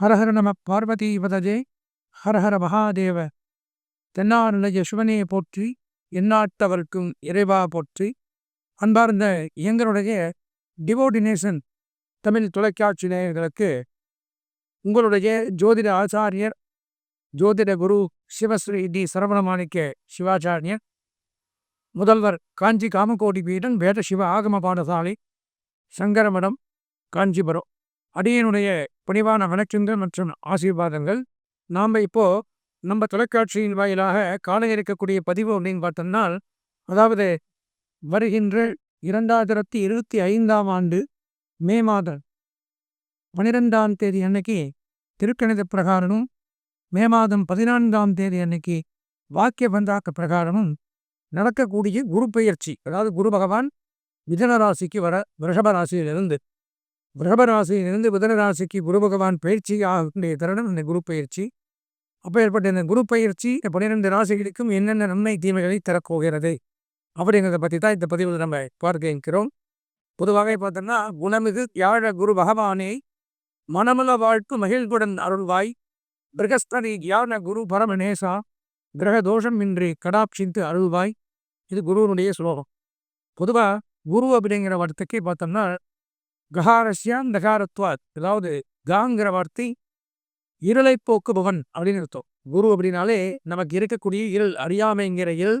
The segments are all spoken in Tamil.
ஹரஹர நம பார்வதி பதஜே ஹரஹர மகாதேவ. தென்னாருடைய சிவனையை போற்றி எந்நாட்டவர்க்கும் இறைவா போற்றி. அன்பார்ந்த எங்களுடைய டிவோடினேஷன் தமிழ் தொலைக்காட்சி நேயர்களுக்கு உங்களுடைய ஜோதிட ஆச்சாரியர் ஜோதிட குரு சிவஸ்ரீ டி. சரவணமாணிக்க சிவாச்சாரியர் முதல்வர் காஞ்சி காமகோடி பீடன் வேத சிவ ஆகம பாடசாலை சங்கரமடம் காஞ்சிபுரம். அடியனுடைய பணிவான வணக்கங்கள் மற்றும் ஆசீர்வாதங்கள். நாம் இப்போ நம்ம தொலைக்காட்சியின் வாயிலாக காண இருக்கக்கூடிய பதிவு அப்படின்னு பார்த்தோம்னா அதாவது வருகின்ற இரண்டாயிரத்தி இருபத்தி ஐந்தாம் ஆண்டு மே மாதம் பனிரெண்டாம் தேதி அன்னைக்கு திருக்கணித பிரகாரமும் மே மாதம் பதினான்காம் தேதி அன்னைக்கு வாக்கிய பந்தாக்க பிரகாரமும் நடக்கக்கூடிய குரு பெயர்ச்சி அதாவது குரு பகவான் மிதன ராசிக்கு வர ரிஷப ராசியிலிருந்து. பிரபராசியிலிருந்து ராசியிலிருந்து ராசிக்கு குரு பகவான் பயிற்சி ஆகக்கூடிய தருணம் இந்த குரு பயிற்சி. அப்போ ஏற்பட்ட இந்த குரு பயிற்சி பன்னிரெண்டு ராசிகளுக்கும் என்னென்ன நன்மை தீமைகளை தரப்போகிறது? அப்படிங்கிறத பற்றி தான் இந்த பதிவில் நம்ம பார்க்க இருக்கிறோம். பொதுவாக பார்த்தோம்னா குணமிகு யாழ குரு பகவானே மனமுல வாழ்த்து மகிழ்வுடன் அருள்வாய். பிரகஸ்பதி யான குரு பரமநேசா கிரக தோஷம் இன்றி கடாட்சித்து அருள்வாய். இது குருவனுடைய ஸ்லோகம். பொதுவாக குரு அப்படிங்கிற வார்த்தைக்கு பார்த்தோம்னா ககாரஸ்யாம் தகாரத்வாத் அதாவது காங்கிற வார்த்தை இருளை போக்குபவன் அப்படின்னு அர்த்தம். குரு அப்படின்னாலே நமக்கு இருக்கக்கூடிய இருள் அறியாமைங்கிற இருள்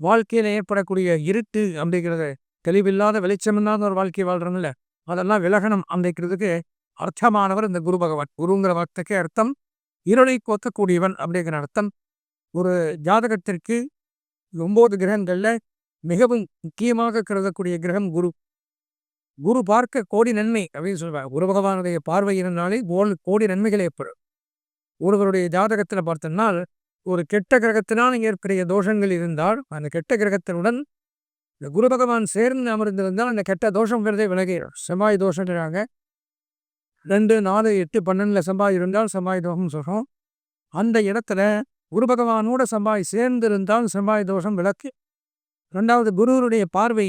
வாழ்க்கையில் ஏற்படக்கூடிய இருட்டு அப்படிங்கிறத தெளிவில்லாத வெளிச்சமில்லாத ஒரு வாழ்க்கை வாழ்றோம்ல அதெல்லாம் விலகணம் அப்படிங்கிறதுக்கு அர்த்தமானவர் இந்த குரு பகவான். குருங்கிற வார்த்தைக்கு அர்த்தம் இருளை போக்கக்கூடியவன் அப்படிங்கிற அர்த்தம். ஒரு ஜாதகத்திற்கு ஒம்பது கிரகங்களில் மிகவும் முக்கியமாக கருதக்கூடிய கிரகம் குரு. குரு பார்க்க கோடி நன்மை அப்படின்னு சொல்லுவாங்க. குரு பகவானுடைய பார்வை இருந்தாலே கோடி நன்மைகள் ஏற்படும். ஒருவருடைய ஜாதகத்தில் பார்த்தோம்னால் ஒரு கெட்ட கிரகத்தினால் ஏற்படைய தோஷங்கள் இருந்தால் அந்த கெட்ட கிரகத்தினுடன் இந்த குரு பகவான் சேர்ந்து அமர்ந்திருந்தால் அந்த கெட்ட தோஷம் விரதே விலகிடும். செவ்வாய் தோஷங்கிறாங்க. ரெண்டு நாலு எட்டு பன்னெண்டுல செவ்வாய் இருந்தால் செவ்வாய் தோஷம் சொல்கிறோம் அந்த இடத்துல குரு பகவானோட செவ்வாய் சேர்ந்திருந்தால் செவ்வாய் தோஷம் விளக்கு ரெண்டாவது குருவருடைய பார்வை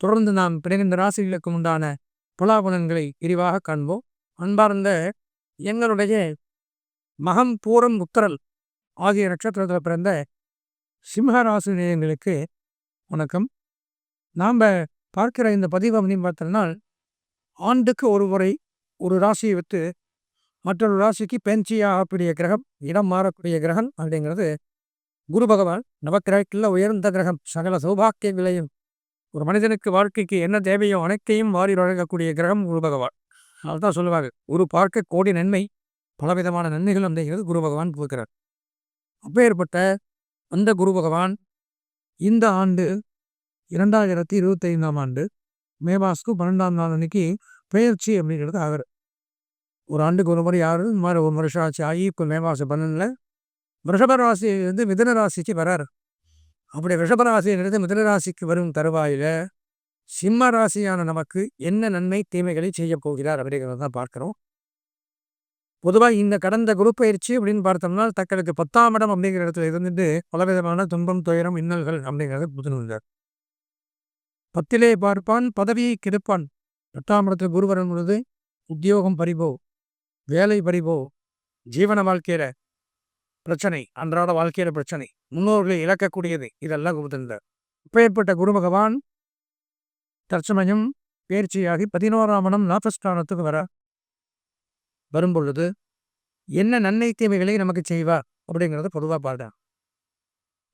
தொடர்ந்து நாம் பிணைந்த ராசிகளுக்கு உண்டான பலாபலன்களை விரிவாக காண்போம். அன்பார்ந்த எங்களுடைய மகம் பூரம் உத்தரல் ஆகிய நட்சத்திரத்தில் பிறந்த சிம்ம நேயங்களுக்கு வணக்கம். நாம் பார்க்கிற இந்த பதிவு அப்படின்னு பார்த்தோம்னா ஆண்டுக்கு ஒரு முறை ஒரு ராசியை விட்டு மற்றொரு ராசிக்கு பெஞ்சியாகக்கூடிய கிரகம் இடம் மாறக்கூடிய கிரகம் அப்படிங்கிறது குரு பகவான் நவக்கிரகத்தில் உயர்ந்த கிரகம். சகல சௌபாக்கியங்களையும் ஒரு மனிதனுக்கு வாழ்க்கைக்கு என்ன தேவையோ அனைத்தையும் வாரி வழங்கக்கூடிய கிரகம் குரு பகவான். அதுதான் சொல்லுவாங்க குரு பார்க்க கோடி நன்மை பலவிதமான நன்மைகள் அப்படிங்கிறது குரு பகவான் கொடுக்கிறார் அப்பேற்பட்ட அந்த குரு பகவான் இந்த ஆண்டு இரண்டாயிரத்தி இருபத்தி ஐந்தாம் ஆண்டு மே மாதத்துக்கு பன்னெண்டாம் நாள் அன்னைக்கு பெயர்ச்சி அப்படிங்கிறது ஆகிறார் ஒரு ஆண்டுக்கு ஒரு முறை ஆறு இந்த மாதிரி ஒரு வருஷம் ஆச்சு ஆகி இப்போ மே மாதம் பன்னெண்டில் ரிஷப வந்து மிதன ராசிக்கு வராரு. அப்படி ரிஷபராசியிலிருந்து மிதனராசிக்கு வரும் தருவாயில் சிம்ம ராசியான நமக்கு என்ன நன்மை தீமைகளை செய்ய போகிறார் அப்படிங்கிறத தான் பார்க்குறோம். பொதுவாக இந்த கடந்த குரு பயிற்சி அப்படின்னு பார்த்தோம்னா தங்களுக்கு பத்தாம் இடம் அப்படிங்கிற இடத்துல இருந்துட்டு பலவிதமான துன்பம் துயரம் இன்னல்கள் அப்படிங்கிறத புதுந்தார் பத்திலே பார்ப்பான் பதவியை கெடுப்பான். எட்டாம் இடத்துல குரு வரும் பொழுது உத்தியோகம் பறிபோ வேலை பறிபோ ஜீவன வாழ்க்கையில பிரச்சனை அன்றாட வாழ்க்கையில பிரச்சனை முன்னோர்களை இழக்கக்கூடியது இதெல்லாம் கொடுத்திருந்தார் இப்பேற்பட்ட குரு பகவான் தற்சமயம் பேர்ச்சியாகி பதினோராம் மனம் லாபஸ்தானத்துக்கு வர வரும் பொழுது என்ன நன்மை தீமைகளை நமக்கு செய்வார் அப்படிங்கிறத பொதுவாக பார்த்தேன்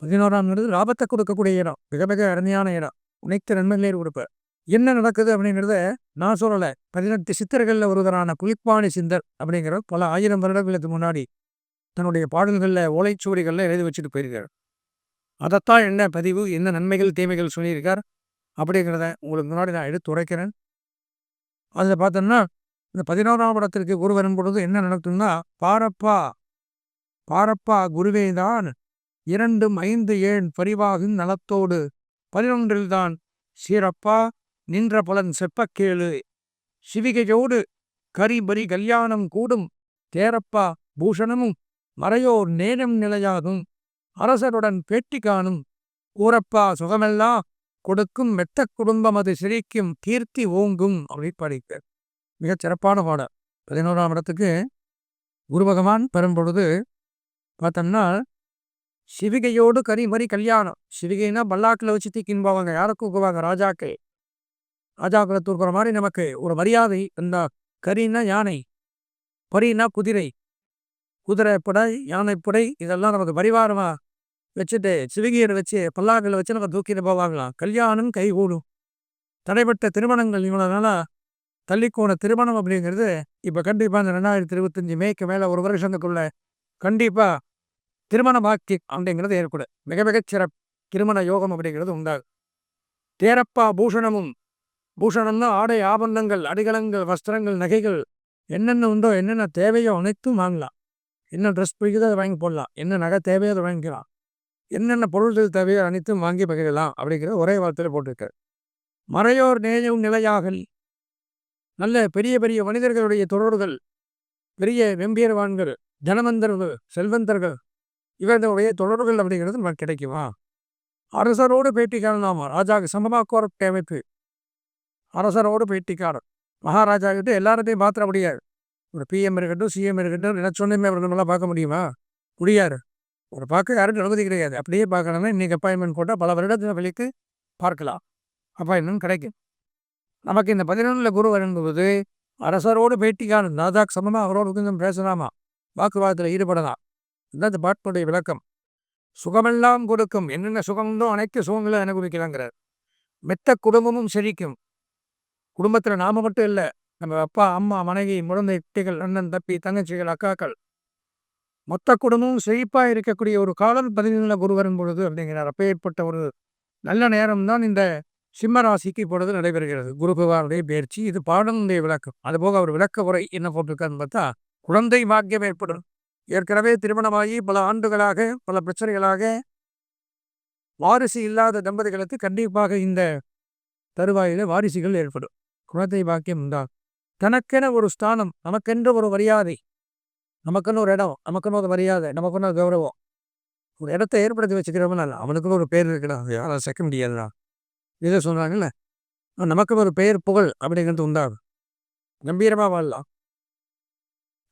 பதினோராம்ங்கிறது லாபத்தை கொடுக்கக்கூடிய இடம் மிக மிக அருமையான இடம் உனைத்த நன்மைகளே கொடுப்பார் என்ன நடக்குது அப்படிங்கிறத நான் சொல்லலை பதினெட்டு சித்தர்களில் ஒருவரான குளிப்பாணி சிந்தர் அப்படிங்கிற பல ஆயிரம் வருடங்களுக்கு முன்னாடி தன்னுடைய பாடல்களில் ஓலைச்சுவடிகளில் எழுதி வச்சுட்டு போயிருக்கார். அதைத்தான் என்ன பதிவு என்ன நன்மைகள் தீமைகள் சொல்லியிருக்கார் அப்படிங்கிறத உங்களுக்கு முன்னாடி நான் எடுத்து உரைக்கிறேன். அதில் பார்த்தோம்னா இந்த பதினோராம் படத்திற்கு குரு வரும் பொழுது என்ன நடக்கும்னா பாரப்பா பாரப்பா குருவேதான் இரண்டும் ஐந்து ஏழ் பரிவாகும் நலத்தோடு பதினொன்றில்தான் சீரப்பா நின்ற பலன் செப்பக்கேளு சிவிகையோடு கரிபரி கல்யாணம் கூடும் தேரப்பா பூஷணமும் மறையோர் நேரம் நிலையாகும். அரசருடன் பேட்டி காணும். ஊரப்பா சுகமெல்லாம் கொடுக்கும் மெத்த குடும்பம் அது சிரிக்கும். கீர்த்தி ஓங்கும் அப்படி படிக்க மிகச் சிறப்பான பாடம் பதினோராம் இடத்துக்கு குரு பகவான் பெறும் பொழுது பார்த்தோம்னா சிவிகையோடு கரிமரி கல்யாணம். சிவிகைனா பல்லாக்கில் வச்சு தீக்கின் போவாங்க யாரை கூக்குவாங்க ராஜாக்கள். ராஜாக்களை தூக்குற மாதிரி நமக்கு ஒரு மரியாதை. இந்த கரின்னா யானை. பரின்னா குதிரை. குதிரை யானைப்படை இதெல்லாம் நமக்கு பரிவாரமாக வச்சுட்டு சிவிகியரை வச்சு பல்லாக்கில் வச்சு நம்ம தூக்கிட்டு போவாங்களாம் கல்யாணம் கைகூடும் தடைப்பட்ட திருமணங்கள் இவ்வளோனால தள்ளிக்கோன திருமணம் அப்படிங்கிறது இப்போ கண்டிப்பாக இந்த ரெண்டாயிரத்தி இருபத்தஞ்சி மேய்க்கு மேலே ஒரு வருஷத்துக்குள்ள கண்டிப்பாக திருமண பாக்கி அப்படிங்கிறது ஏற்படும். மிக மிகச் சிறப்பு. திருமண யோகம் அப்படிங்கிறது உண்டாகும். தேரப்பா பூஷணமும் பூஷணம்னா ஆடை ஆபந்தங்கள் அடிகளங்கள் வஸ்திரங்கள் நகைகள் என்னென்ன உண்டோ என்னென்ன தேவையோ அனைத்தும் வாங்கலாம். என்ன ட்ரெஸ் பிடிக்குதோ அதை வாங்கி போடலாம். என்ன நகை தேவையோ அதை வாங்கிக்கலாம். என்னென்ன பொருள்கள் தேவையோ அனைத்தும் வாங்கி பகிரலாம் அப்படிங்கிற ஒரே வார்த்தையில் போட்டிருக்காரு. மறையோர் நேயும் நிலையாகல். நல்ல பெரிய பெரிய மனிதர்களுடைய தொடர்கள். பெரிய வெம்பியர்வான்கள் ஜனமந்தர்கள் செல்வந்தர்கள். இவர்களுடைய தொடர்கள் அப்படிங்கிறது நமக்கு கிடைக்குமா? அரசரோடு பேட்டி காணலாமா ராஜாவுக்கு சமமாக்கோர அமைப்பு. அரசரோடு பேட்டிக்காரர் மகாராஜா கிட்ட எல்லாரத்தையும் மாற்ற முடியாது ஒரு பிஎம் இருக்கட்டும் சிஎம் இருக்கட்டும் என்ன சொன்னமே அவர்களெல்லாம் பார்க்க முடியுமா? முடியாது. ஒரு பார்க்க யாரும் அனுமதி கிடையாது. அப்படியே பார்க்கணும்னா இன்றைக்கி அப்பாயின்மெண்ட் போட்டால் பல வருடத்தில் வெளிக்கு பார்க்கலாம். அப்பாயின்மெண்ட் கிடைக்கும். நமக்கு இந்த பதினொன்றில் குரு வரும்போது அரசரோடு பேட்டிக்கான ராஜாக்கு சமமாக அவரோடு கொஞ்சம் பேசலாமா? வாக்குவாதத்தில் ஈடுபடலாம். இதுதான் இந்த பாட்டுடைய விளக்கம். சுகமெல்லாம் கொடுக்கும். என்னென்ன சுகம்தோ அனைத்து சுகங்களும் அனுபவிக்கலாங்கிறார். மெத்த குடும்பமும் செழிக்கும். குடும்பத்தில் நாம் மட்டும் இல்லை நம்ம அப்பா அம்மா மனைவி முழந்தை குட்டிகள் அண்ணன் தப்பி தங்கச்சிகள் அக்காக்கள். மொத்த குடும்பமும் செழிப்பாக இருக்கக்கூடிய ஒரு காலம் பதினொன்றில் குரு வரும் பொழுது அப்படிங்கிறார். அப்பேற்பட்ட ஒரு நல்ல நேரம் தான் இந்த சிம்ம ராசிக்கு இப்பொழுது நடைபெறுகிறது. குரு பகவானுடைய பயிற்சி இது பாடனுடைய விளக்கம். அதுபோக அவர் விளக்க உரை என்ன போட்டிருக்காருன்னு பார்த்தா குழந்தை பாக்கியம் ஏற்படும். ஏற்கனவே திருமணமாகி பல ஆண்டுகளாக பல பிரச்சனைகளாக வாரிசு இல்லாத தம்பதிகளுக்கு கண்டிப்பாக இந்த தருவாயில வாரிசுகள் ஏற்படும். குழந்தை பாக்கியம் தான். தனக்கென ஒரு ஸ்தானம் நமக்கென்று ஒரு மரியாதை. நமக்குன்னு ஒரு இடம் நமக்குன்னு ஒரு மரியாதை நமக்குன்னு ஒரு கௌரவம். ஒரு இடத்த ஏற்படுத்தி வச்சுக்கிறவங்க அவனுக்குன்னு ஒரு பேர் இருக்குடா யாரும் சேர்க்க முடியாதுடா. இதை சொல்கிறாங்கல்ல நமக்கு ஒரு பெயர் புகழ் அப்படிங்கிறது உண்டாகும் கம்பீரமாக வாழலாம்.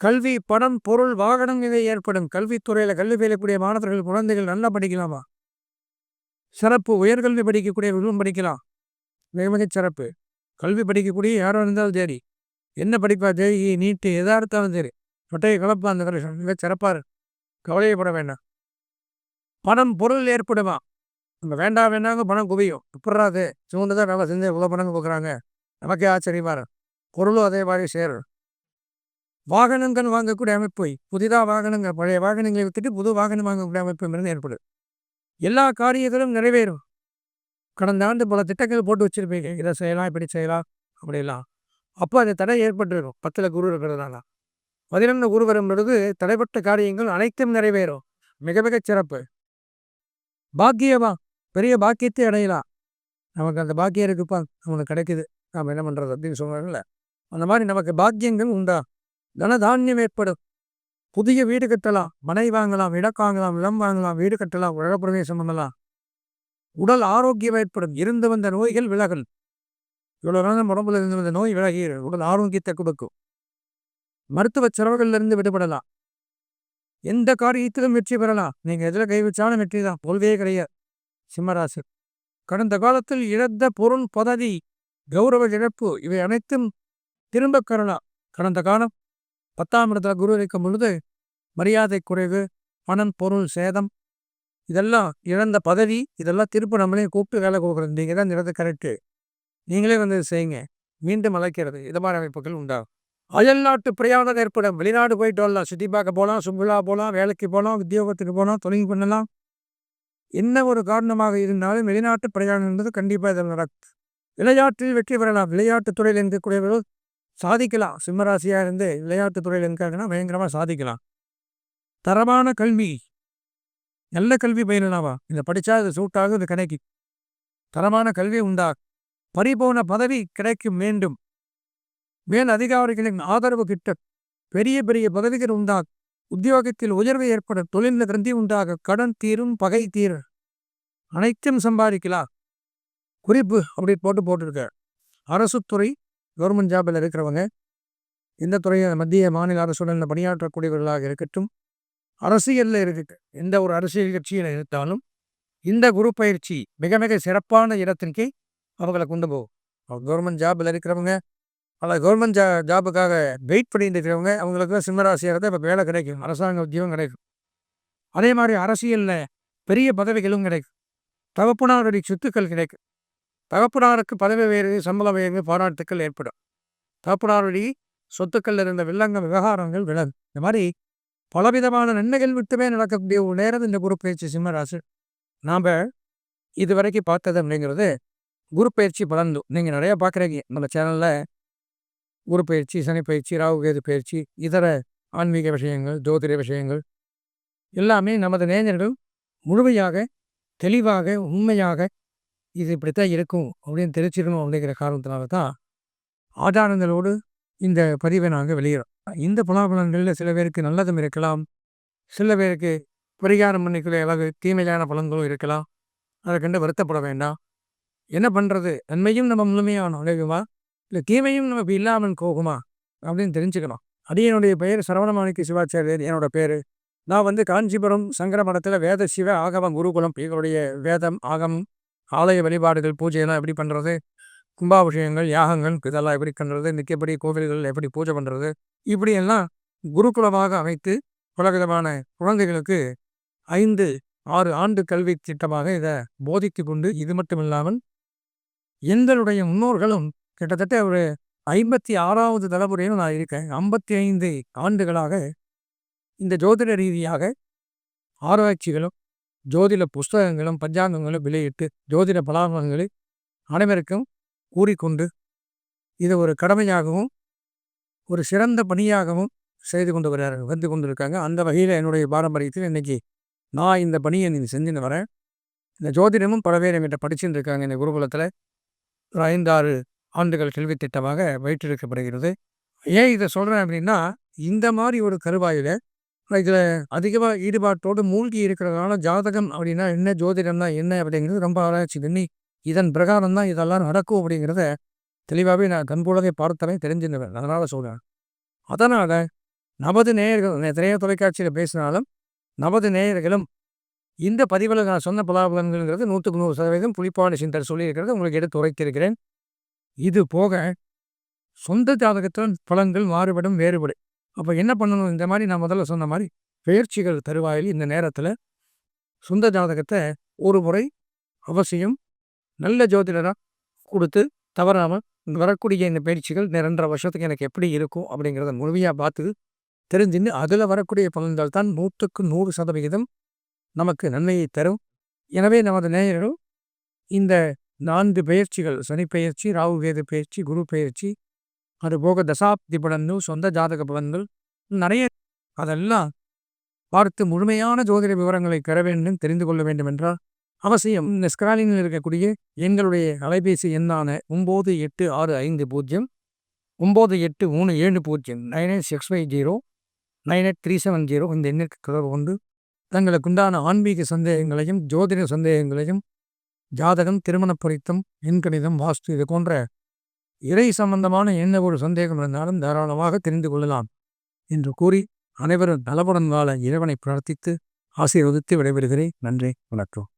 கல்வி பணம் பொருள் வாகனம் இதை ஏற்படும். கல்வித்துறையில் கல்வி பயிலக்கூடிய மாணவர்கள் குழந்தைகள் நல்லா படிக்கலாமா? சிறப்பு உயர்கல்வி படிக்கக்கூடியவர்களும் படிக்கலாம். மிக மிகச் சிறப்பு. கல்வி படிக்கக்கூடிய யாரும் இருந்தாலும் சரி என்ன படிப்பா ஜெயி நீட்டு எதாக இருந்தாலும் சரி. சொட்டையை கலப்பா அந்த மிக சிறப்பாக கவலையப்பட வேண்டாம். பணம் பொருள் ஏற்படுமா? நம்ம வேண்டாம் வேண்டாங்க பணம் குவியும். இப்படாது சிவந்து தான் வேலை செஞ்சு இவ்வளோ பணம் கொடுக்குறாங்க. நமக்கே ஆச்சரியமா பொருளும் அதே மாதிரி சேரும். வாகனங்கள் வாங்கக்கூடிய அமைப்பு. புதிதாக வாகனங்கள் பழைய வாகனங்களை விட்டுட்டு புது வாகனம் வாங்கக்கூடிய அமைப்பு இருந்து ஏற்படும். எல்லா காரியங்களும் நிறைவேறும். கடந்த ஆண்டு பல திட்டங்கள் போட்டு வச்சுருப்பீங்க. இதை செய்யலாம் இப்படி செய்யலாம் அப்படிலாம் அப்போ அது தடை ஏற்பட்டுருக்கும் பத்தில் குரு இருக்கிறதுனால. பதினொன்று குரு வரும் பொழுது தடைப்பட்ட காரியங்கள் அனைத்தும் நிறைவேறும். மிக மிக சிறப்பு. பாக்கியமா? பெரிய பாக்கியத்தை அடையலாம். நமக்கு அந்த பாக்கியம் இருக்குப்பா நமக்கு கிடைக்குது. நாம் என்ன பண்ணுறது அப்படின்னு சொல்கிறாங்கல்ல அந்த மாதிரி நமக்கு பாக்கியங்கள் உண்டா? தனதானியம் ஏற்படும். புதிய வீடு கட்டலாம். மனை வாங்கலாம் இடம் வாங்கலாம் இடம் வாங்கலாம் வீடு கட்டலாம் உலகப்பிரவேசம் பண்ணலாம். உடல் ஆரோக்கியம் ஏற்படும். இருந்து வந்த நோய்கள் விலகல். இவ்வளோ நேரம் உடம்புல இருந்து வந்த நோய் விலகி உடல் ஆரோக்கியத்தை கொடுக்கும். மருத்துவ செலவுகள்லேருந்து விடுபடலாம். எந்த காரியத்திலும் வெற்றி பெறலாம். நீங்கள் எதில் கை வச்சாலும் வெற்றி தான். தோல்வியே கிடையாது. சிம்மராசு கடந்த காலத்தில் இழந்த பொருள் பதவி கௌரவ இழப்பு இவை அனைத்தும் திரும்ப பெறலாம் கடந்த காலம் பத்தாம் இடத்துல குரு இருக்கும் பொழுது மரியாதை குறைவு பணம் பொருள் சேதம் இதெல்லாம் இழந்த பதவி இதெல்லாம் திருப்ப நம்மளே கூப்பிட்டு வேலை கொடுக்குறது. நீங்கள் தான் இழந்த கரெக்டு நீங்களே வந்து செய்யுங்க. மீண்டும் அழைக்கிறது இது மாதிரி அமைப்புகள் உண்டாகும். அயல்நாட்டு பிரயாணம் ஏற்படும். வெளிநாடு போயிட்டு வரலாம். சுற்றி பார்க்க போகலாம் சுற்றுலா போகலாம் வேலைக்கு போகலாம் உத்தியோகத்துக்கு போகலாம் தொழில் பண்ணலாம். என்ன ஒரு காரணமாக இருந்தாலும் வெளிநாட்டு பிரயாணம் என்பது கண்டிப்பாக இதில் நடக்கும். விளையாட்டில் வெற்றி பெறலாம். விளையாட்டு துறையில் இருக்கக்கூடியவர்கள் சாதிக்கலாம். சிம்மராசியாக இருந்து விளையாட்டுத் துறையில் இருக்காங்கன்னா பயங்கரமாக சாதிக்கலாம். தரமான கல்வி. நல்ல கல்வி பயிரலாவா இதை படித்தா இது சூட்டாக இது கிடைக்கும் தரமான கல்வி உண்டா? பரிபூர்ண பதவி கிடைக்கும் வேண்டும். மேல் அதிகாரிகளின் ஆதரவு கிட்ட பெரிய பெரிய பதவிகள் உண்டா உத்தியோகத்தில் உயர்வு ஏற்பட தொழில் கிரந்தி உண்டாக கடன் தீரும் பகை தீர அனைத்தும் சம்பாதிக்கலாம் குறிப்பு அப்படி போட்டு போட்டிருக்க. அரசு துறை கவர்மெண்ட் ஜாபில் இருக்கிறவங்க இந்த துறையை மத்திய மாநில அரசுடன் பணியாற்றக்கூடியவர்களாக இருக்கட்டும் அரசியலில் இருக்கு எந்த ஒரு அரசியல் கட்சியில் இருந்தாலும் இந்த குரு பயிற்சி மிக மிக சிறப்பான இடத்திற்கே அவங்களை கொண்டு போகும் கவர்மெண்ட் ஜாபில் இருக்கிறவங்க பல கவர்மெண்ட் ஜா ஜாபுக்காக வெயிட் பண்ணிட்டு இருக்கிறவங்க அவங்களுக்கு சிம்மராசியாக இருந்தால் இப்போ வேலை கிடைக்கும் அரசாங்க உத்தியோகம் கிடைக்கும். அதே மாதிரி அரசியலில் பெரிய பதவிகளும் கிடைக்கும். தகப்பனாருடைய சொத்துக்கள் கிடைக்கும். தகப்பனாருக்கு பதவி வேறு சம்பள வேறு பாராட்டுக்கள் ஏற்படும். தகப்பனாருடைய சொத்துக்கள் இருந்த வில்லங்க விவகாரங்கள் விலகும். இந்த மாதிரி பலவிதமான நன்மைகள் விட்டுமே நடக்கக்கூடிய ஒரு நேரம் இந்த குரு பயிற்சி சிம்மராசு நாம் இதுவரைக்கும் பார்த்தது அப்படிங்கிறது குரு பயிற்சி பலந்து நீங்கள் நிறையா பார்க்குறீங்க. நம்ம சேனலில் குரு பயிற்சி சனி பயிற்சி ராகுகேது பயிற்சி இதர ஆன்மீக விஷயங்கள் ஜோதிட விஷயங்கள் எல்லாமே நமது நேஞ்சர்கள் முழுமையாக தெளிவாக உண்மையாக இது இப்படித்தான் இருக்கும் அப்படின்னு தெரிஞ்சிடணும் அப்படிங்கிற காரணத்தினால தான் ஆதாரங்களோடு இந்த பதிவை நாங்கள் வெளியிடோம் இந்த பலாபலன்களில் சில பேருக்கு நல்லதும் இருக்கலாம். சில பேருக்கு பரிகாரம் பண்ணிக்கிற அளவு தீமையான பலன்களும் இருக்கலாம். அதை கண்டு வருத்தப்பட வேண்டாம். என்ன பண்ணுறது நன்மையும் நம்ம முழுமையான உலகமா இல்லை தீமையும் நமக்கு இல்லாமல் போகுமா? அப்படின்னு தெரிஞ்சுக்கணும். அது என்னுடைய பெயர் சரவணமாணிக்க சிவாச்சாரியர் என்னோட பேர். நான் வந்து காஞ்சிபுரம் சங்கர மடத்தில் வேத சிவ ஆகவம் குருகுலம் எங்களுடைய வேதம் ஆகம் ஆலய வழிபாடுகள் பூஜையெல்லாம் எப்படி பண்ணுறது கும்பாபிஷேகங்கள் யாகங்கள் இதெல்லாம் எப்படி பண்ணுறது நிற்கப்படி கோவில்கள் எப்படி பூஜை பண்ணுறது இப்படியெல்லாம் குருகுலமாக அமைத்து பலவிதமான குழந்தைகளுக்கு ஐந்து ஆறு ஆண்டு கல்வி திட்டமாக இதை போதித்து கொண்டு இது மட்டும் இல்லாமல் எங்களுடைய முன்னோர்களும் கிட்டத்தட்ட ஒரு ஐம்பத்தி ஆறாவது தலைமுறையில் நான் இருக்கேன். ஐம்பத்தி ஐந்து ஆண்டுகளாக இந்த ஜோதிட ரீதியாக ஆராய்ச்சிகளும் ஜோதிட புஸ்தகங்களும் பஞ்சாங்கங்களும் வெளியிட்டு ஜோதிட பலாபலங்களை அனைவருக்கும் கூறிக்கொண்டு இதை ஒரு கடமையாகவும் ஒரு சிறந்த பணியாகவும் செய்து கொண்டு வர வந்து கொண்டிருக்காங்க. அந்த வகையில் என்னுடைய பாரம்பரியத்தில் இன்றைக்கி நான் இந்த பணியை நீங்கள் செஞ்சுன்னு வரேன். இந்த ஜோதிடமும் பல பேர் என்கிட்ட படிச்சுட்டு இருக்காங்க. இந்த குருகுலத்தில் ஐந்தாறு ஆண்டுகள் கல்வி திட்டமாக வைத்திருக்கப்படுகிறது. ஏன் இதை சொல்கிறேன் அப்படின்னா இந்த மாதிரி ஒரு கருவாயில் இதில் அதிகமாக ஈடுபாட்டோடு மூழ்கி இருக்கிறதுனால ஜாதகம் அப்படின்னா என்ன ஜோதிடம்னா என்ன அப்படிங்கிறது ரொம்ப ஆராய்ச்சி பண்ணி இதன் பிரகாரம் தான் இதெல்லாம் நடக்கும் அப்படிங்கிறத தெளிவாகவே நான் கண்புலகை பார்த்தவன் தெரிஞ்சுருவேன் அதனால் சொல்கிறேன் அதனால் நமது நேயர்கள் நிறைய தொலைக்காட்சியில் பேசினாலும் நமது நேயர்களும் இந்த பதிவில் நான் சொன்ன பலாபலன்கள்ங்கிறது நூற்றுக்கு நூறு சதவீதம் புளிப்பான சிந்தர் சொல்லியிருக்கிறது உங்களுக்கு எடுத்து உரைத்திருக்கிறேன். இது போக சொந்த ஜாதகத்தில் பலன்கள் மாறுபடும் வேறுபடும். அப்போ என்ன பண்ணணும்? இந்த மாதிரி நான் முதல்ல சொன்ன மாதிரி பயிற்சிகள் தருவாயில் இந்த நேரத்தில் சொந்த ஜாதகத்தை ஒரு முறை அவசியம் நல்ல ஜோதிடராக கொடுத்து தவறாமல் வரக்கூடிய இந்த பயிற்சிகள் ரெண்டரை வருஷத்துக்கு எனக்கு எப்படி இருக்கும் அப்படிங்கிறத முழுமையாக பார்த்து தெரிஞ்சுன்னு அதில் வரக்கூடிய பலன்கள் தான் நூற்றுக்கு நூறு சதவிகிதம் நமக்கு நன்மையை தரும். எனவே நமது நேயர்கள் இந்த நான்கு பயிற்சிகள் சனி பயிற்சி ராகு கேது பயிற்சி குரு பயிற்சி அதுபோக தசாப்தி பலன்கள் சொந்த ஜாதக பலன்கள் நிறைய அதெல்லாம் பார்த்து முழுமையான ஜோதிட விவரங்களை பெற வேண்டும் தெரிந்து கொள்ள வேண்டும் என்றால் அவசியம். இந்த ஸ்கிராலிங்கில் இருக்கக்கூடிய எங்களுடைய அலைபேசி எண்ணான ஒம்பது எட்டு ஆறு ஐந்து பூஜ்ஜியம் ஒம்பது எட்டு மூணு ஏழு பூஜ்ஜியம் nine eight six five zero nine eight three seven zero இந்த எண்ணிற்கு தொடர்பு கொண்டு தங்களுக்குண்டான ஆன்மீக சந்தேகங்களையும் ஜோதிட சந்தேகங்களையும் ஜாதகம் திருமண பொருத்தம் எண்கணிதம் வாஸ்து இது போன்ற இறை சம்பந்தமான என்ன ஒரு சந்தேகம் இருந்தாலும் தாராளமாக தெரிந்து கொள்ளலாம் என்று கூறி அனைவரும் நலபுடன் வாழ இறைவனை பிரார்த்தித்து ஆசீர்வதித்து விடைபெறுகிறேன். நன்றி வணக்கம்.